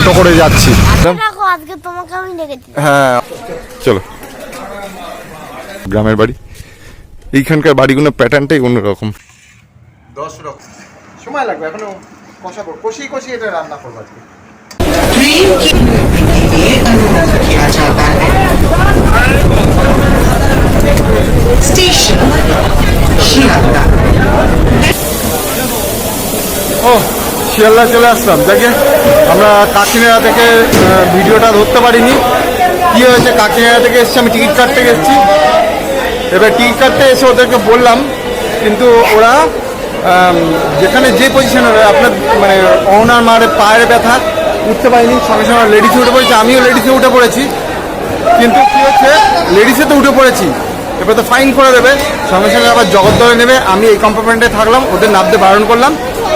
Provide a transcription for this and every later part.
টোটো করে যাচ্ছি। আচ্ছা, আজকে তোমাকে আমি হ্যাঁ। চলো। গ্রামের বাড়ি। এইখানকার বাড়িগুলোর প্যাটার্নটাই অন্যরকম। দশ রকম। সময় লাগবে এখনও কষা কষিয়ে কষিয়ে এটা রান্না করব আজকে। ও শিয়ালদা চলে আসলাম। দেখে আমরা কাকিনাড়া থেকে ভিডিওটা ধরতে পারিনি। কি হয়েছে? কাকিনাড়া থেকে এসেছি, আমি টিকিট কাটতে গেছি। এবার টিকিট কাটতে এসে ওদেরকে বললাম, কিন্তু ওরা যেখানে যে পজিশনে আপনার মানে অহনার মারে পায়ের ব্যথা, উঠতে পারিনি। সঙ্গে সঙ্গে লেডিসে উঠে পড়েছি, আমিও লেডিসে উঠে পড়েছি। কিন্তু কি হচ্ছে? লেডিসে তো উঠে পড়েছি। এবার তো ফাইন করে দেবে। সঙ্গে সঙ্গে আবার জগদ্দলে নেবে। আমি এই কম্পার্টমেন্টে থাকলাম, ওদের নামতে বারণ করলাম।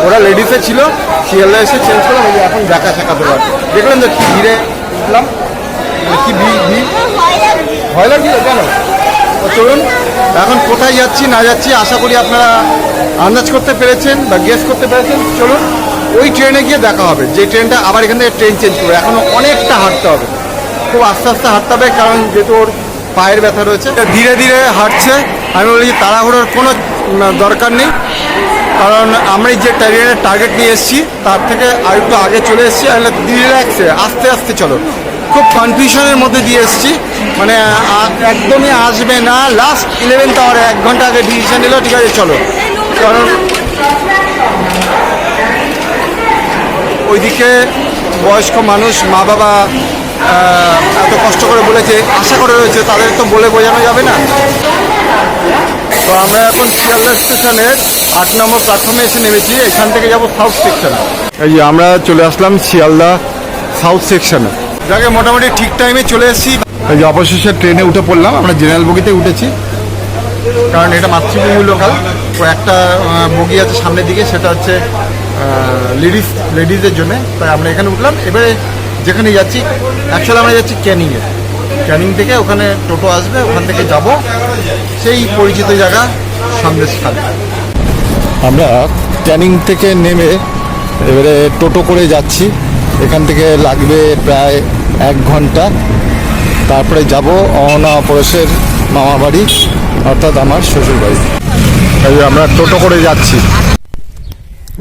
ওরা লেডিসে ছিল, শিয়ালদা এসে চেঞ্জ করলাম, এই এখন দেখা শেখাতে পারে দেখলেন তো কী ভিড়ে উঠলাম মানে কি ভিড় ভয় লাগছিল কেন? চলুন, এখন কোথায় যাচ্ছি, না যাচ্ছি, আশা করি আপনারা আন্দাজ করতে পেরেছেন বা গেস করতে পেরেছেন। চলুন, ওই ট্রেনে গিয়ে দেখা হবে। যে ট্রেনটা আবার এখান থেকে ট্রেন চেঞ্জ করবে। এখনও অনেকটা হাঁটতে হবে। খুব আস্তে আস্তে হাঁটতে হবে, কারণ যেহেতু ওর পায়ের ব্যথা রয়েছে। ধীরে ধীরে হাঁটছে। আমি বলি যে তাড়াহুড়োর কোনো দরকার নেই। কারণ আমরা যে ট্রেনের টার্গেট নিয়ে এসেছি, তার থেকে আর একটু আগে চলে এসেছি। তাহলে রিল্যাক্সে আস্তে আস্তে চলো। খুব কনফিউশনের মধ্যে দিয়ে এসেছি। মানে একদমই আসবে না। লাস্ট ইলেভেন্থ আওয়ারে এক ঘণ্টা আগে ডিসিশন নিল, ঠিক আছে, চলো। কারণ ওইদিকে বয়স্ক মানুষ মা বাবা এত কষ্ট করে বলেছে আশা করে রয়েছে তাদের তো বলে বোঝানো যাবে না। তো আমরা এখন শিয়ালদা স্টেশনের আট নম্বর প্ল্যাটফর্মে এসে নেমেছি এখান থেকে যাব সাউথ সেকশনে এই যে আমরা চলে আসলাম শিয়ালদা সাউথ সেকশনে যাকে মোটামুটি ঠিক টাইমে চলে এসেছি। এই যে অবশেষে ট্রেনে উঠে পড়লাম আমরা জেনারেল বগিতে উঠেছি। কারণ এটা মাতৃভূমি লোকাল তো একটা বগি আছে সামনের দিকে সেটা হচ্ছে লেডিস লেডিসের জন্য। তাই আমরা এখানে উঠলাম। এবারে যেখানে যাচ্ছি অ্যাকচুয়ালি আমরা যাচ্ছি ক্যানিংয়ে ক্যানিং থেকে ওখানে টোটো আসবে ওখান থেকে যাব। সেই পরিচিত জায়গা সন্দেশখালী। আমরা ক্যানিং থেকে নেমে এবারে টোটো করে যাচ্ছি। এখান থেকে লাগবে প্রায় এক ঘণ্টা। তারপরে যাব অহনা পরশের মামা বাড়ি অর্থাৎ আমার শ্বশুর বাড়ি আমরা টোটো করে যাচ্ছি।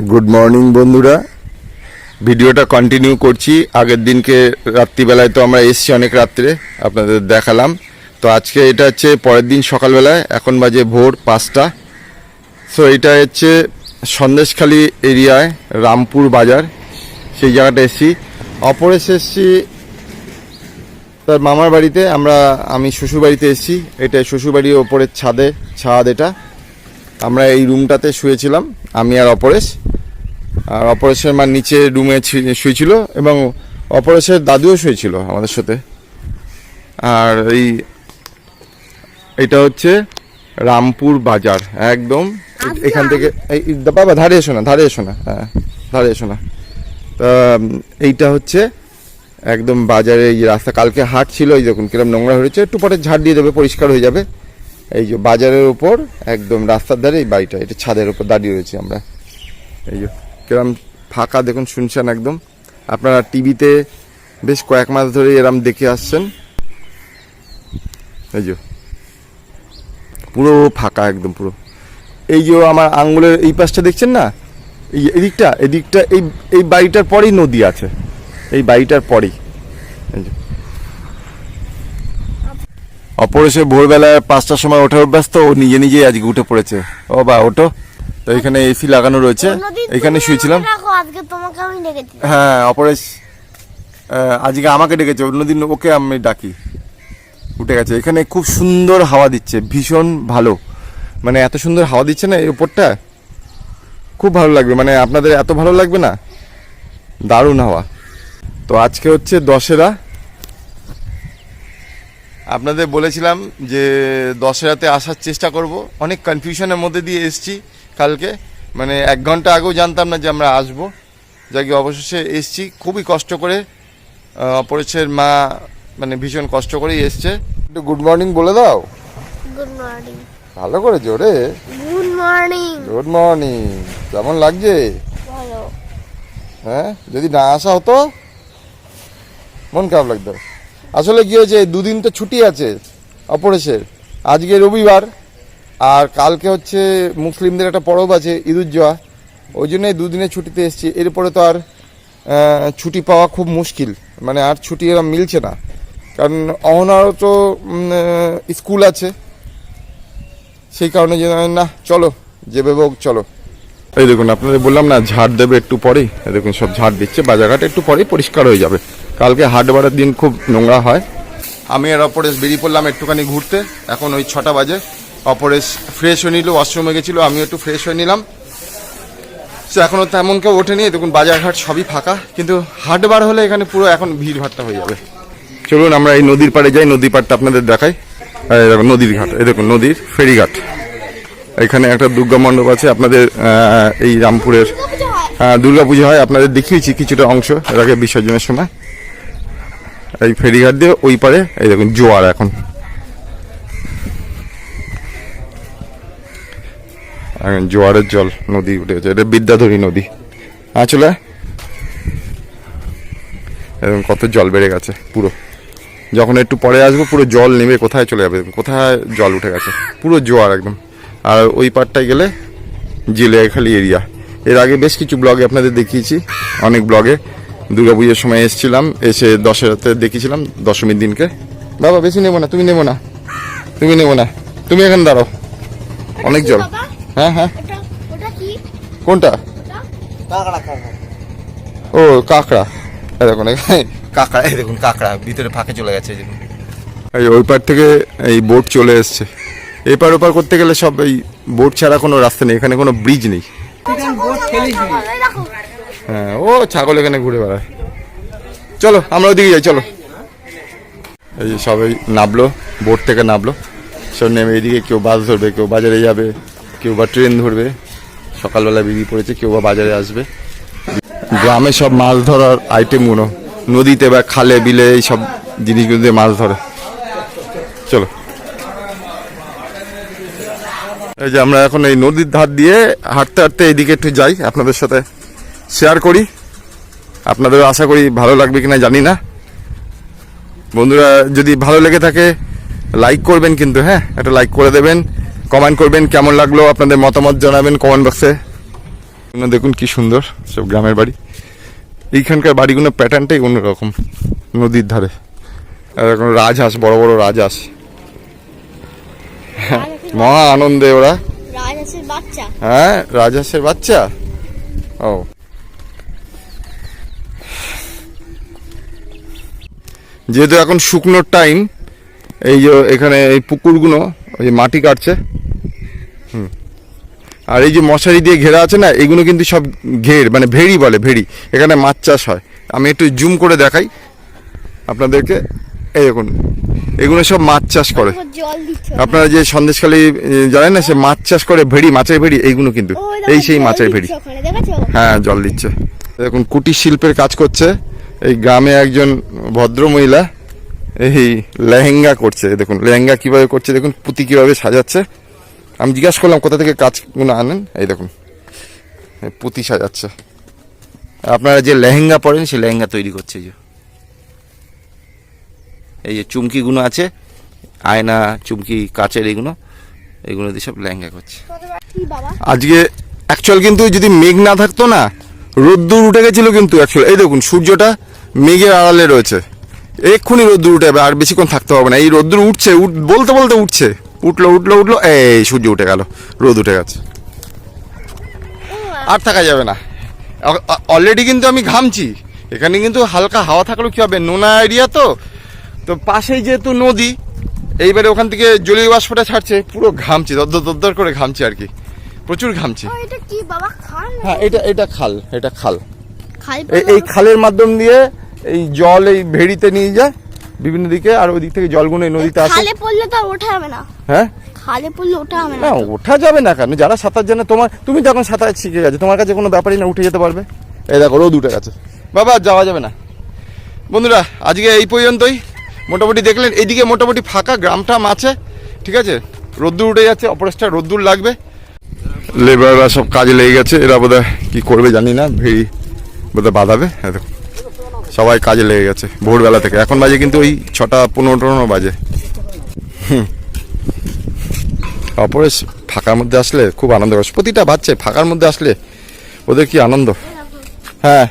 গুড মর্নিং বন্ধুরা। ভিডিওটা কন্টিনিউ করছি। আগের দিনকে রাত্রিবেলায় তো আমরা এসছি অনেক রাত্রে, আপনাদের দেখালাম। তো আজকে এটা হচ্ছে পরের দিন সকালবেলায়, এখন বাজে ভোর পাঁচটা। সো এটা হচ্ছে সন্দেশখালী এরিয়ায় রামপুর বাজার, সেই জায়গাটা এসছি। অপরেশ এসছি তার মামার বাড়িতে, আমরা, আমি শ্বশুর বাড়িতে এসেছি। এটা শ্বশুর বাড়ির ওপরের ছাদে, ছাদ এটা। আমরা এই রুমটাতে শুয়েছিলাম, আমি আর অপরেশ। আর অপরেশের মা নিচে রুমে শুয়েছিল এবং অপরেশের দাদুও শুয়েছিল আমাদের সাথে। আর এই এটা হচ্ছে রামপুর বাজার একদম। এখান থেকে এই বাবা ধারে এসো না ধারে এসো না হ্যাঁ ধারে এসো না। তা এইটা হচ্ছে একদম বাজারে এই রাস্তা কালকে হাট ছিল এই দেখুন কিরম নোংরা হয়েছে একটু পরে ঝাড় দিয়ে দেবে পরিষ্কার হয়ে যাবে। এই যে বাজারের উপর একদম রাস্তার ধারে এই বাড়িটা এটা ছাদের উপর দাঁড়িয়ে রয়েছি আমরা। এই যে কিরম ফাঁকা দেখুন, শুনছেন একদম। আপনারা টিভিতে বেশ কয়েক মাস ধরে এরম দেখে আসছেন। এই যে, পুরো ফাঁকা একদম পুরো। এই যে আমার আঙ্গুলের এই পাশটা দেখছেন না? এই এদিকটা এদিকটা, এই এই বাড়িটার পরেই নদী আছে। এই বাড়িটার পরেই। অপরেশে ভোরবেলায় পাঁচটার সময় ওঠার অভ্যাস তো ও নিজে নিজেই আজকে উঠে পড়েছে। ও বা ওটো তো এখানে এসি লাগানো রয়েছে। এখানে শুয়েছিলাম। হ্যাঁ অপরেশ আজকে আমাকে ডেকেছে অন্যদিন ওকে আমি ডাকি। উঠে গেছে। এখানে খুব সুন্দর হাওয়া দিচ্ছে ভীষণ ভালো। মানে এত সুন্দর হাওয়া দিচ্ছে না এই উপরটা? খুব ভালো লাগবে মানে আপনাদের এত ভালো লাগবে না? দারুণ হাওয়া। তো আজকে হচ্ছে দশেরা। আপনাদের বলেছিলাম যে দশেরাতে আসার চেষ্টা করব। অনেক কনফিউশনের মধ্যে দিয়ে এসছি। কালকে। মানে এক ঘণ্টা আগেও জানতাম না যে আমরা আসব। যাকে অবশেষে এসছি। খুবই কষ্ট করে অপরেশের মা মানে ভীষণ কষ্ট করেই এসছে। একটু গুড মর্নিং বলে দাও। গুড মর্নিং ভালো করে জোরে গুড মর্নিং গুড মর্নিং কেমন লাগছে? ভালো। হ্যাঁ? যদি না আসা হতো? মন খারাপ লাগতো। আসলে কি হয়েছে? দুদিন তো ছুটি আছে অপরেশের। আজকে রবিবার। আর কালকে হচ্ছে মুসলিমদের একটা পরব আছে ঈদুজ্জোয়া ওই জন্য এই দুদিনের ছুটিতে এসেছি। এরপরে তো আর ছুটি পাওয়া খুব মুশকিল। মানে আর ছুটি এরা মিলছে না। কারণ অহনারও তো স্কুল আছে। সেই কারণে যে না চলো যে হোক চলো। এই দেখুন আপনাদের বললাম না ঝাড় দেবে একটু পরেই। দেখুন সব ঝাড় দিচ্ছে বাজারঘাট একটু পরেই পরিষ্কার হয়ে যাবে। কালকে হাট বারের দিন খুব নোংরা হয়। আমি আর অপরেশ বেরিয়ে পড়লাম একটুখানি ঘুরতে। এখন ওই ছটা বাজে। অপরেশ ফ্রেশ হয়ে নিল ওয়াশরুমে গেছিল আমি একটু ফ্রেশ হয়ে নিলাম। সে এখনও তেমন কেউ ওঠেনি, দেখুন বাজারঘাট সবই ফাঁকা, কিন্তু হাট বার হলে এখানে পুরো এখন ভিড় ভাট্টা হয়ে যাবে। চলুন, আমরা এই নদীর পাড়ে যাই, নদীর পাড়টা আপনাদের দেখাই। দেখুন, নদীর ঘাট, এই দেখুন, নদীর ফেরিঘাট। এখানে একটা দুর্গা মণ্ডপ আছে, আপনাদের এই রামপুরের হ্যাঁ দুর্গা পুজো হয়, আপনাদের দেখিয়েছি কিছুটা অংশ, এর আগে বিসর্জনের সময়। এই ফেরিঘাট দিয়ে ওই পারে, এই দেখুন, জোয়ার এখন। জোয়ারের জল নদী উঠে গেছে। এটা বিদ্যাধরী নদী। হ্যাঁ চলে এরকম কত জল বেড়ে গেছে পুরো। যখন একটু পরে আসব, পুরো জল নেমে কোথায় চলে যাবে? কোথায় জল উঠে গেছে? পুরো জোয়ার একদম। আর ওই পারটায় গেলে জিলিয়াখালি এরিয়া। এর আগে বেশ কিছু ব্লগে আপনাদের দেখিয়েছি, অনেক ব্লগে। দুর্গাপুজোর সময় এসেছিলাম, এসে দশেরাতে দেখিয়েছিলাম দশমীর দিনকে। বাবা, বেশি নেব না, তুমি নেব না, তুমি নেব না, তুমি এখানে দাঁড়াও। অনেক জল। হ্যাঁ হ্যাঁ। ওটা ওটা কি? কোনটা? ও কাঁকড়া। এই দেখুন এখানে কাঁকড়া এই দেখুন কাঁকড়া। ভিতরে ফাঁকে চলে গেছে এই দেখুন। এই ওই পার থেকে এই বোট চলে এসছে। এপার ওপার করতে গেলে সব এই বোট ছাড়া কোনো রাস্তা নেই এখানে কোনো ব্রিজ নেই। হ্যাঁ ও ছাগল এখানে ঘুরে বেড়ায়। চলো আমরা ওদিকে যাই চলো। এই যে সবাই নামলো বোট থেকে নামলো। সব নেমে এইদিকে কেউ বাস ধরবে কেউ বাজারে যাবে। কেউ বা ট্রেন ধরবে, সকালবেলা বেরিয়ে পড়েছে, কেউ বা বাজারে আসবে। গ্রামে সব মাছ ধরার আইটেমগুলো নদীতে বা খালে, বিলে এই সব জিনিসগুলো দিয়ে মাছ ধরে। চলো। এই যে আমরা এখন এই নদীর ধার দিয়ে হাঁটতে হাঁটতে এইদিকে একটু যাই, আপনাদের সাথে শেয়ার করি। আপনাদের আশা করি ভালো লাগবে কিনা জানি না। বন্ধুরা, যদি ভালো লেগে থাকে লাইক করবেন কিন্তু হ্যাঁ একটা লাইক করে দেবেন। কমেন্ট করবেন কেমন লাগল আপনাদের মতামত জানাবেন কমেন্ট বক্সে দেখুন কি সুন্দর সব গ্রামের বাড়ি। এইখানকার বাড়িগুলো প্যাটার্নটাই অন্যরকম নদীর ধারে। আর এখন রাজহাঁস বড় বড় রাজহাঁস। মহা আনন্দে ওরা। হ্যাঁ রাজহাঁসের বাচ্চা? ও। যেহেতু এখন শুকনোর টাইম এই যে এখানে এই পুকুরগুলো ওই মাটি কাটছে। আর এই যে মশারি দিয়ে ঘেরা আছে না এগুলো কিন্তু সব ঘের মানে ভেড়ি বলে ভেড়ি। এখানে মাছ চাষ হয়। আমি একটু জুম করে দেখাই আপনাদেরকে। এই দেখুন এগুলো সব মাছ চাষ করে। আপনারা যে সন্দেশখালী জানেন না সে মাছ চাষ করে ভেড়ি মাছের ভেড়ি এইগুলো কিন্তু। এই সেই মাছের ভেড়ি। হ্যাঁ জল দিচ্ছে। দেখুন কুটির শিল্পের কাজ করছে। এই গ্রামে একজন ভদ্র মহিলা এই লেহেঙ্গা করছে। দেখুন লেহেঙ্গা কীভাবে করছে দেখুন পুঁতি কীভাবে সাজাচ্ছে। আমি জিজ্ঞাসা করলাম, কোথা থেকে কাজগুলো আনেন? এই দেখুন পুঁতি সাজাচ্ছে। আপনারা যে লেহেঙ্গা পরেন, সেই লেহেঙ্গা তৈরি করছে যে। এই যে চুমকিগুলো আছে, আয়না, চুমকি, কাচের এগুলো এগুলো দিয়ে সব লেহেঙ্গা করছে। আজকে অ্যাকচুয়াল কিন্তু যদি মেঘ না থাকতো না, রোদ্দুর উঠে গেছিল কিন্তু অ্যাকচুয়াল এই দেখুন, সূর্যটা মেঘের আড়ালে রয়েছে। এক্ষুনি রোদ্দুর উঠে যাবে, আর বেশিক্ষণ থাকতে হবে না। এই রোদ্দুর উঠছে, উঠ বলতে বলতে উঠছে। উঠল উঠল উঠল। এই সূর্য উঠে গেল রোদ উঠে গেছে। আর থাকা যাবে না। অলরেডি কিন্তু আমি ঘামছি। এখানে কিন্তু হালকা হাওয়া থাকলেও কি হবে? নোনা এরিয়া তো। তো পাশেই যেহেতু নদী এইবারে ওখান থেকে জলীয় বাষ্পটা ছাড়ছে পুরো ঘামছি দদ্দর দদ্দর করে ঘামছি আর কি। প্রচুর ঘামছি। হ্যাঁ এটা এটা খাল এটা খাল। এই খালের মাধ্যম দিয়ে এই জল এই ভেড়িতে নিয়ে যায় বিভিন্ন দিকে আর ওই দিক থেকে জলগুলো এই নদীতে আসে। খালে পড়লে তো ওঠা হবে না। হ্যাঁ? খালে পড়লে ওঠা হবে না। ওঠা যাবে না কেন? যারা সাঁতার জানে তোমার তুমি তো এখন সাঁতার শিখে গেছো তোমার কাছে কোনো ব্যাপারই না উঠে যেতে পারবে। এই দেখো রোদ উঠে গেছে। বাবা যাওয়া যাবে না। বন্ধুরা আজকে এই পর্যন্তই। মোটামুটি দেখলেন এইদিকে মোটামুটি ফাঁকা গ্রামটাম আছে ঠিক আছে? রোদ্দুর উঠে যাচ্ছে অপরেশটা রোদ্দুর লাগবে। লেবাররা সব কাজে লেগে গেছে এরা বোধহয় কি করবে জানি না ভেড়ি বোধহয় বাঁধাবে দেখো। সবাই কাজে লেগে গেছে, ভোরবেলা থেকে। এখন বাজে কিন্তু ওই ছটা পনেরো টনেরো বাজে। হুম। অপরেশ ফাঁকার মধ্যে আসলে খুব আনন্দ করে। প্রতিটা বাচ্চা ফাঁকার মধ্যে আসলে ওদের কি আনন্দ? হ্যাঁ।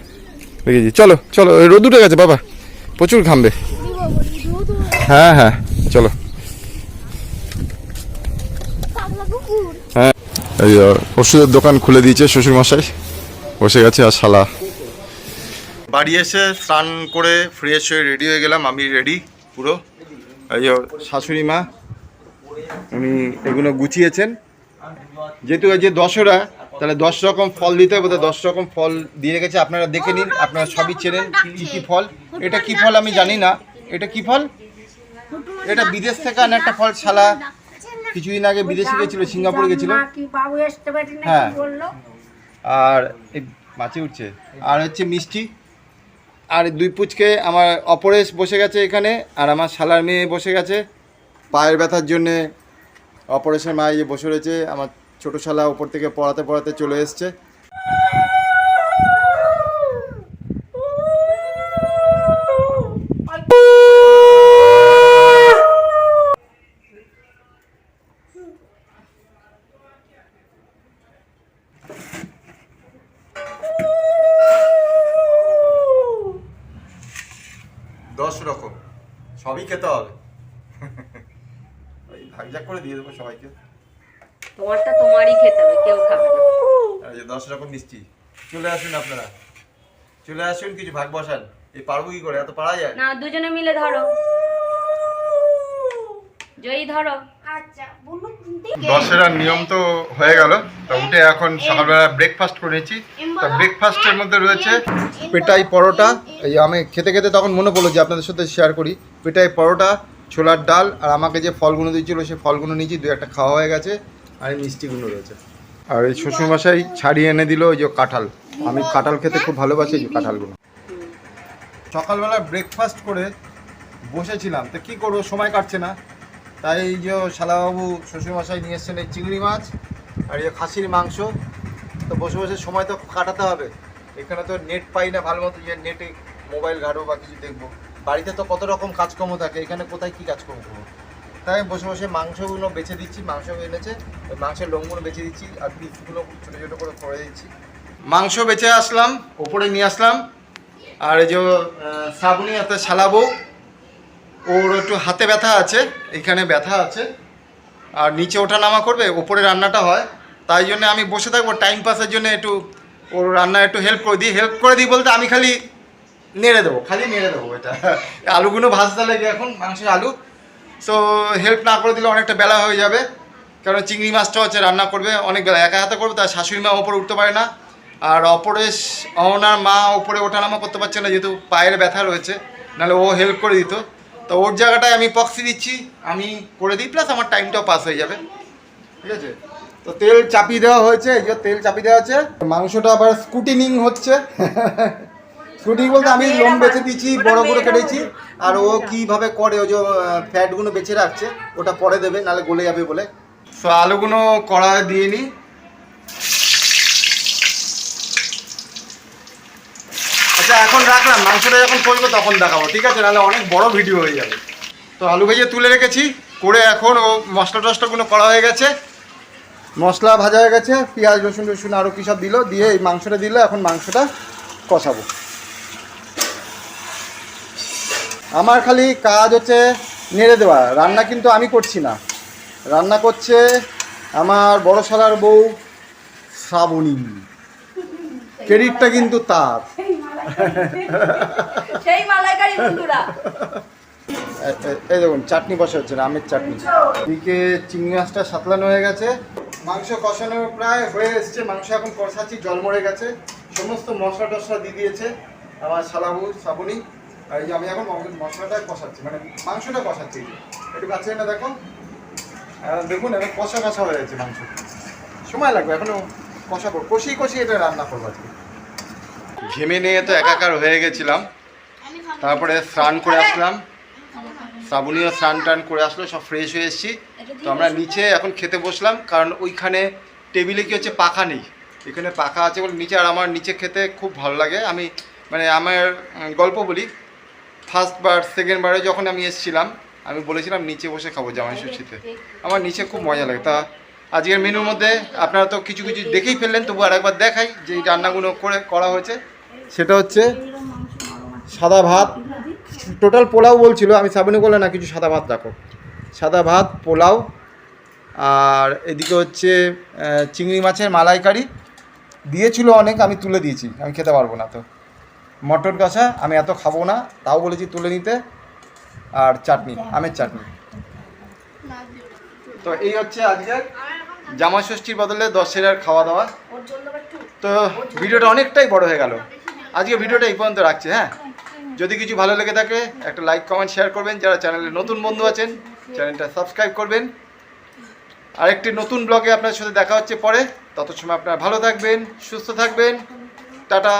দেখেছি। চলো চলো, ওই রোদ উঠে গেছে বাবা, প্রচুর ঘামবে। হ্যাঁ হ্যাঁ চলো। হ্যাঁ। এই ওষুধের দোকান খুলে দিয়েছে শ্বশুরমশাই। বসে গেছে আর শালা। বাড়ি এসে স্নান করে ফ্রেশ হয়ে রেডি হয়ে গেলাম, আমি রেডি পুরো। এই শাশুড়ি মা, উনি এগুলো গুছিয়েছেন। যেহেতু যে দশরা তাহলে দশ রকম ফল দিতে হবে, দশ রকম ফল দিয়ে গেছে আপনারা দেখে নিন, আপনারা সবই চেনেন কি কি ফল। এটা কি ফল আমি জানি না। এটা কি ফল? এটা বিদেশ থেকে আনা একটা ফল শালা। কিছুদিন আগে বিদেশে গেছিল, সিঙ্গাপুরে গেছিল। হ্যাঁ। আর মাছি উঠছে। আর হচ্ছে মিষ্টি। আর দুই পুচকে আমার অপরেশ বসে গেছে এখানে, আর আমার শালার মেয়ে বসে গেছে। পায়ের ব্যথার জন্যে অপরেশের মা এই বসে রয়েছে, আমার ছোটো শালা ওপর থেকে পড়াতে পড়াতে চলে এসছে। দশ রকম। সবই খেতে হবে। ওই ভাগজাক করে দিয়ে দেবো সবাইকে। তোমারটা তোমারই খেতে হবে কেউ খাবে না। এই যে দশ রকম মিষ্টি। চলে আসুন আপনারা। চলে আসুন কিছু ভাগ বসান। এই পারব কি করে? এত পারা যায়? না দুজনে মিলে ধরো। জয়ী ধরো। দশেরার নিয়ম তো হয়ে গেল। তো উঠে এখন সকালবেলা ব্রেকফাস্ট করে নিয়েছি তো ব্রেকফাস্টের মধ্যে রয়েছে পেটাই পরোটা। এই আমি খেতে খেতে তখন মনে পড়ল যে আপনাদের সাথে শেয়ার করি। পেটাই পরোটা ছোলার ডাল আর আমাকে যে ফলগুলো দিয়েছিল সেই ফলগুলো নিয়েছি দু একটা খাওয়া হয়ে গেছে আর এই মিষ্টিগুলো রয়েছে। আর এই শ্বশুরমশাই ছাড়িয়ে এনে দিল ওই যে কাঁঠাল। আমি কাঁঠাল খেতে খুব ভালোবাসি এই যে কাঁঠালগুলো। সকালবেলা ব্রেকফাস্ট করে বসেছিলাম। তো কী করব? সময় কাটছে না। তাই এই যে শালাবাবু শ্বশুরমশাই নিয়ে এসছেন এই চিংড়ি মাছ আর এই খাসির মাংস, তো বসে বসে সময় তো কাটাতে হবে। এখানে তো নেট পাই না ভালো মতো, যে নেটে মোবাইল ঘাটবো বা কিছু দেখব। বাড়িতে তো কত রকম কাজকর্ম থাকে, এখানে কোথায় কী কাজকর্ম করব? তাই বসে বসে মাংসগুলো বেছে দিচ্ছি, মাংস এনেছে মাংসের লোমগুলো বেছে দিচ্ছি আর পিসগুলো ছোটো ছোটো করে করে দিচ্ছি। মাংস বেছে আসলাম, ওপরে নিয়ে আসলাম। আর এই যে শ্রাবণী হাতে শালাবো ওর একটু হাতে ব্যথা আছে, এখানে ব্যথা আছে। আর নিচে ওঠা নামা করবে, ওপরে রান্নাটা হয়। তাই জন্য আমি বসে থাকব টাইম পাসের জন্য একটু ওর রান্না একটু হেল্প করে দিই। হেল্প করে দিই বলতে আমি খালি নেড়ে দেবো, খালি নেড়ে দেবো এটা। আলুগুলো ভাজতে লাগে এখন, মাংসের আলু। সো হেল্প না করে দিলে অনেকটা বেলা হয়ে যাবে। কারণ চিংড়ি মাছটা হচ্ছে রান্না করবে, অনেক বেলা। একা হাতে করবে, তার শাশুড়ি মা ওপরে উঠতে পারে না। আর অপরেশ অহনার মা ওপরে ওঠানামা করতে পারছে না, যেহেতু পায়ের ব্যথা রয়েছে। নাহলে ও হেল্প করে দিত। তো ওর জায়গাটায় আমি পক্সি দিচ্ছি আমি করে দিই প্লাস আমার টাইমটাও পাস হয়ে যাবে। ঠিক আছে? তো তেল চাপিয়ে দেওয়া হয়েছে এই যে তেল চাপিয়ে দেওয়া আছে মাংসটা আবার স্কুটিনিং হচ্ছে। স্কুটিং বলতে আমি লোম বেছে দিচ্ছি বড় করে কেটেছি। আর ও কীভাবে করে ও যে ফ্যাটগুলো বেছে রাখছে ওটা পরে দেবে নাহলে গলে যাবে বলে। সো আলুগুলো কড়া দিয়ে নিই আচ্ছা এখন রাখলাম। মাংসটা যখন করব তখন দেখাবো, ঠিক আছে? নাহলে অনেক বড় ভিডিও হয়ে যাবে। তো আলু ভেজে তুলে রেখেছি, করে এখন ও মশলা টশলাগুলো করা হয়ে গেছে। মশলা ভাজা হয়ে গেছে, পেঁয়াজ, রসুন রসুন আরও কী সব দিল, দিয়ে এই মাংসটা দিলে এখন মাংসটা কষাবো। আমার খালি কাজ হচ্ছে নেড়ে দেওয়া, রান্না কিন্তু আমি করছি না। রান্না করছে আমার বড় শালার বউ শ্রাবণী। ক্রেডিটটা কিন্তু তার। সেই মালাইকারি বন্ধুরা। এই দেখুন, চাটনি বসা হচ্ছে আমের চাটনি। এদিকে চিংড়ি মাছটা সাতলানো হয়ে গেছে। মাংস কষানো প্রায় হয়ে এসছে। মাংস এখন কষাচ্ছি, জল মরে গেছে। সমস্ত মশলা টশলা দিয়ে দিয়েছে আমার শালাবু শ্রাবণী আর এই যে আমি এখন মশলাটা কষাচ্ছি মানে মাংসটা কষাচ্ছি। একটু কাছে না দেখো। দেখুন, এখন কষা কষা হয়ে গেছে মাংস। সময় লাগবে, এখনও কষাবো। কষিয়ে কষিয়ে এটা রান্না করব আজকে। ঘেমে নিয়ে তো একাকার হয়ে গেছিলাম। তারপরে স্নান করে আসলাম। শ্রাবণীয় স্নান টান করে আসলো, সব ফ্রেশ হয়ে এসেছি। তো আমরা নিচে এখন খেতে বসলাম, কারণ ওইখানে টেবিলে কি হচ্ছে, পাখা নেই। এখানে পাখা আছে বলে নিচে, আর আমার নিচে খেতে খুব ভালো লাগে। আমি মানে আমার গল্প বলি। ফার্স্ট বার সেকেন্ড বারে যখন আমি এসেছিলাম, আমি বলেছিলাম নিচে বসে খাব জামাই আমার নিচে খুব মজা লাগে। তা আজকের মেনুর মধ্যে আপনারা তো কিছু কিছু দেখেই ফেললেন তবু আর একবার দেখাই যে রান্নাগুলো করে, করা হয়েছে। সেটা হচ্ছে সাদা ভাত। টোটাল পোলাও বলছিল, আমি সাবিনে করলে না, কিছু সাদা ভাত রাখো। সাদা ভাত, পোলাও, আর এদিকে হচ্ছে চিংড়ি মাছের মালাইকারি। দিয়েছিল অনেক, আমি তুলে দিয়েছি, আমি খেতে পারব না তো। মটর কষা, আমি এত খাব না, তাও বলেছি তুলে নিতে। আর চাটনি, আমের চাটনি। তো এই হচ্ছে আজকের জামা ষষ্ঠীর বদলে দশের আর খাওয়া দাওয়া। তো ভিডিওটা অনেকটাই বড় হয়ে গেল। আজকে ভিডিওটা এই পর্যন্ত রাখছি হ্যাঁ? যদি কিছু ভালো লেগে থাকে, একটা লাইক কমেন্ট শেয়ার করবেন। যারা চ্যানেলে নতুন বন্ধু আছেন চ্যানেলটা সাবস্ক্রাইব করবেন। আরেকটি নতুন ব্লগে আপনার সাথে দেখা হচ্ছে পরে। তত সময় আপনারা ভালো থাকবেন, সুস্থ থাকবেন। টাটা।